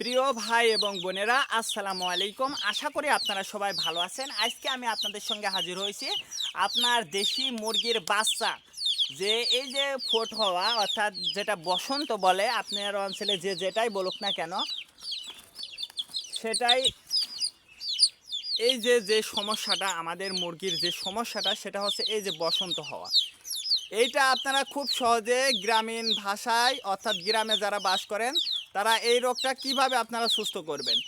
প্রিয় ভাই এবং বোনেরা, আসসালামু আলাইকুম। আশা করি আপনারা সবাই ভালো আছেন। আজকে আমি আপনাদের সঙ্গে হাজির হয়েছি আপনার দেশি মুরগির বাচ্চা। যে এই যে ফোট হওয়া, অর্থাৎ যেটা বসন্ত বলে, আপনার অঞ্চলে যে যেটাই বলুক না কেন, সেটাই এই যে যে সমস্যাটা, আমাদের মুরগির যে সমস্যাটা, সেটা হচ্ছে এই যে বসন্ত হওয়া। এইটা আপনারা খুব সহজে গ্রামীণ ভাষায়, অর্থাৎ গ্রামে যারা বাস করেন তারা এই রোগটা কীভাবে আপনারা সুস্থ করবেন?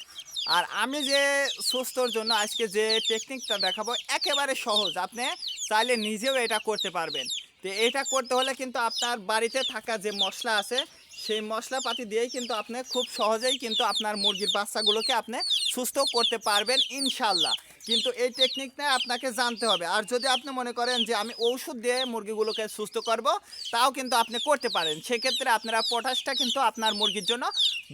আর আমি যে সুস্থর জন্য আজকে যে টেকনিকটা দেখাবো, একেবারে সহজ। আপনি চাইলে নিজেও এটা করতে পারবেন। তো এটা করতে হলে কিন্তু আপনার বাড়িতে থাকা যে মশলা আছে, সেই মশলাপাতি দিয়েই কিন্তু আপনি খুব সহজেই কিন্তু আপনার মুরগির বাচ্চাগুলোকে আপনি সুস্থ করতে পারবেন, ইনশাল্লাহ। কিন্তু এই টেকনিকটা আপনাকে জানতে হবে। আর যদি আপনি মনে করেন যে আমি ঔষধ দিয়ে মুরগিগুলোকে সুস্থ করব, তাও কিন্তু আপনি করতে পারেন। সেক্ষেত্রে আপনারা পটাশটা কিন্তু আপনার মুরগির জন্য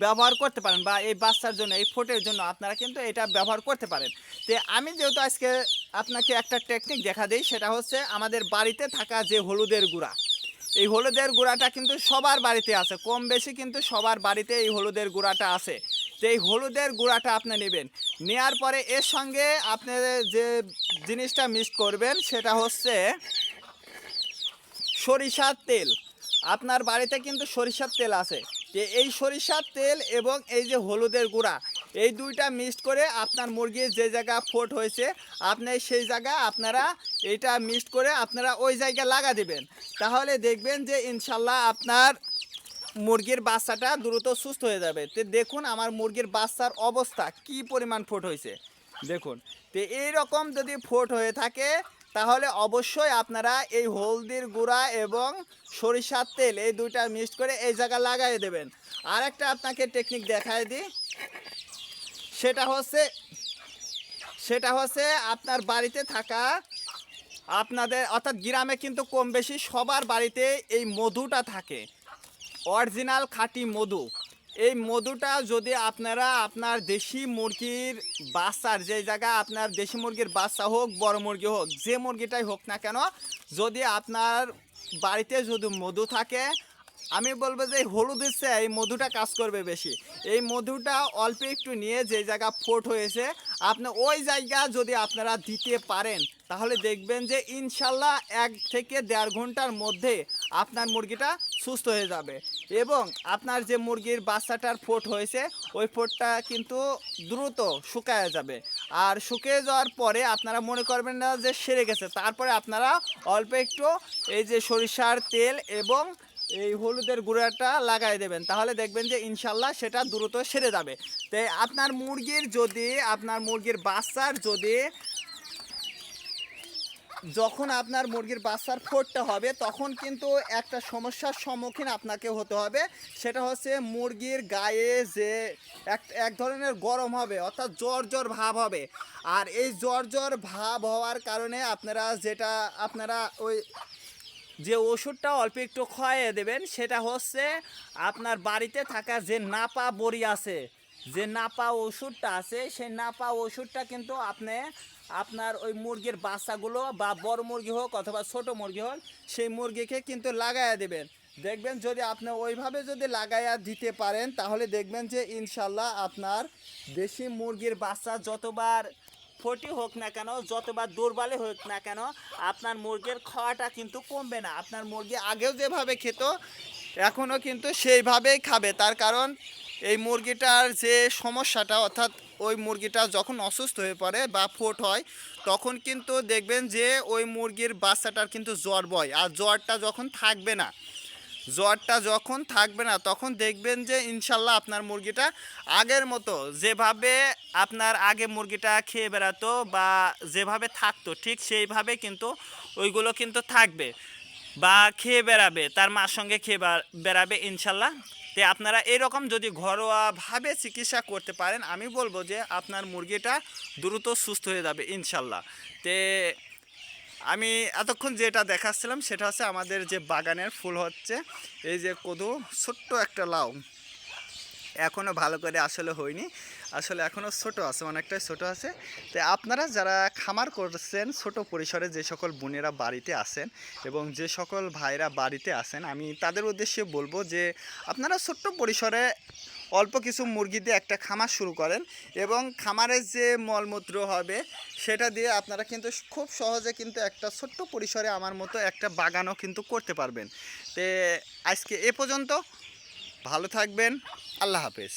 ব্যবহার করতে পারেন বা এই বাচ্চার জন্য, এই ফোটের জন্য আপনারা কিন্তু এটা ব্যবহার করতে পারেন। তো আমি যেহেতু আজকে আপনাকে একটা টেকনিক দেখা দিই, সেটা হচ্ছে আমাদের বাড়িতে থাকা যে হলুদের গুঁড়া। এই হলুদের গুঁড়াটা কিন্তু সবার বাড়িতে আছে। কম বেশি কিন্তু সবার বাড়িতে এই হলুদের গুঁড়াটা আছে। তো এই হলুদের গুঁড়াটা আপনি নেবেন। নেওয়ার পরে এর সঙ্গে আপনি যে জিনিসটা মিক্স করবেন, সেটা হচ্ছে সরিষার তেল। আপনার বাড়িতে কিন্তু সরিষার তেল আছে। যে এই সরিষার তেল এবং এই যে হলুদের গুঁড়া, এই দুইটা মিক্সড করে আপনার মুরগির যে জায়গা ফোট হয়েছে, আপনি সেই জায়গা আপনারা এইটা মিক্সড করে আপনারা ওই জায়গায় লাগা দিবেন। তাহলে দেখবেন যে ইনশাল্লাহ আপনার মুরগির বাচ্চাটা দ্রুত সুস্থ হয়ে যাবে। তো দেখুন আমার মুরগির বাচ্চার অবস্থা কি পরিমাণ ফোট হয়েছে। দেখুন, তো এই রকম যদি ফোট হয়ে থাকে, তাহলে অবশ্যই আপনারা এই হলদির গুঁড়া এবং সরিষার তেল এই দুইটা মিক্সড করে এই জায়গা লাগাই দেবেন। আর একটা আপনাকে টেকনিক দেখায় দিই। সেটা হচ্ছে সেটা হচ্ছে আপনার বাড়িতে থাকা আপনাদের, অর্থাৎ গ্রামে কিন্তু কম বেশি সবার বাড়িতে এই মধুটা থাকে। অরিজিনাল খাঁটি মধু। এই মধুটা যদি আপনারা আপনার দেশি মুরগির বাচ্চার, যে জায়গা আপনার দেশি মুরগির বাচ্চা হোক, বড় মুরগি হোক, যে মুরগিটাই হোক না কেন, যদি আপনার বাড়িতে যদি মধু থাকে আমি বলব যে হলুদের চেয়ে এই মধুটা কাজ করবে বেশি। এই মধুটা অল্প একটু নিয়ে যে জায়গা ফোট হয়েছে, আপনি ওই জায়গা যদি আপনারা দিতে পারেন, তাহলে দেখবেন যে ইনশাল্লাহ এক থেকে দেড় ঘণ্টার মধ্যে আপনার মুরগিটা সুস্থ হয়ে যাবে। এবং আপনার যে মুরগির বাচ্চাটার ফোট হয়েছে, ওই ফোটটা কিন্তু দ্রুত শুকায় যাবে। আর শুকিয়ে যাওয়ার পরে আপনারা মনে করবেন না যে সেরে গেছে, তারপরে আপনারা অল্প একটু এই যে সরিষার তেল এবং এই হলুদের গুঁড়াটা লাগাই দেবেন। তাহলে দেখবেন যে ইনশাল্লাহ সেটা দ্রুত সেরে যাবে। তো আপনার মুরগির যদি, আপনার মুরগির বাচ্চার যদি যখন আপনার মুরগির বাচ্চার ফোটটা হবে, তখন কিন্তু একটা সমস্যার সম্মুখীন আপনাকে হতে হবে। সেটা হচ্ছে মুরগির গায়ে যে এক এক ধরনের গরম হবে, অর্থাৎ জ্বর জ্বর ভাব হবে। আর এই জ্বর জ্বর ভাব হওয়ার কারণে আপনারা যেটা, আপনারা ওই যে ওষুধটা অল্প একটু খাইয়ে দেবেন, সেটা হচ্ছে আপনার বাড়িতে থাকা যে নাপা বড়ি আছে, যে নাপা ওষুধটা আছে, সেই নাপা ওষুধটা কিন্তু আপনি আপনার ওই মুরগির বাচ্চাগুলো বা বড় মুরগি হোক অথবা ছোট মুরগি হোক, সেই মুরগিকে কিন্তু লাগাইয়া দেবেন। দেখবেন যদি আপনি ওইভাবে যদি লাগাইয়া দিতে পারেন, তাহলে দেখবেন যে ইনশাল্লাহ আপনার দেশি মুরগির বাচ্চা যতবার ফটি হোক না কেন, যতবার দুর্বলে হোক না কেন, আপনার মুরগির খাওয়াটা কিন্তু কমবে না। আপনার মুরগি আগেও যেভাবে খেত, এখনও কিন্তু সেইভাবেই খাবে। তার কারণ, এই মুরগিটার যে সমস্যাটা, অর্থাৎ ওই মুরগিটা যখন অসুস্থ হয়ে পড়ে বা ফোট হয়, তখন কিন্তু দেখবেন যে ওই মুরগির বাচ্চাটার কিন্তু জ্বর বয়। আর জ্বরটা যখন থাকবে না জ্বরটা যখন থাকবে না, তখন দেখবেন যে ইনশাল্লাহ আপনার মুরগিটা আগের মতো যেভাবে আপনার আগে মুরগিটা খেয়ে বেড়াতো বা যেভাবে থাকতো, ঠিক সেইভাবে কিন্তু ওইগুলো কিন্তু থাকবে বা খেয়ে বেড়াবে, তার মার সঙ্গে খেয়ে বেড়া- বেড়াবে ইনশাল্লাহ। তো আপনারা এরকম যদি ঘরোয়াভাবে চিকিৎসা করতে পারেন, আমি বলব যে আপনার মুরগিটা দ্রুত সুস্থ হয়ে যাবে ইনশাল্লাহ। তে আমি এতক্ষণ যেটা দেখাচ্ছিলাম সেটা হচ্ছে আমাদের যে বাগানের ফুল হচ্ছে, এই যে কদু, ছোট্ট একটা লাউ। এখনও ভালো করে আসলে হয়নি, আসলে এখনও ছোট আছে, অনেকটাই ছোট আছে। তো আপনারা যারা খামার করছেন, ছোট পরিসরে যে সকল বোনেরা বাড়িতে আছেন এবং যে সকল ভাইরা বাড়িতে আছেন, আমি তাদের উদ্দেশ্যে বলব যে আপনারা ছোট্ট পরিসরে অল্প কিছু মুরগি দিয়ে একটা খামার শুরু করেন এবং খামারের যে মলমূত্র হবে সেটা দিয়ে আপনারা কিন্তু খুব সহজে কিন্তু একটা ছোট্ট পরিসরে আমার মতো একটা বাগানও কিন্তু করতে পারবেন। তে আজকে এ পর্যন্ত। ভালো থাকবেন। আল্লাহ হাফেজ।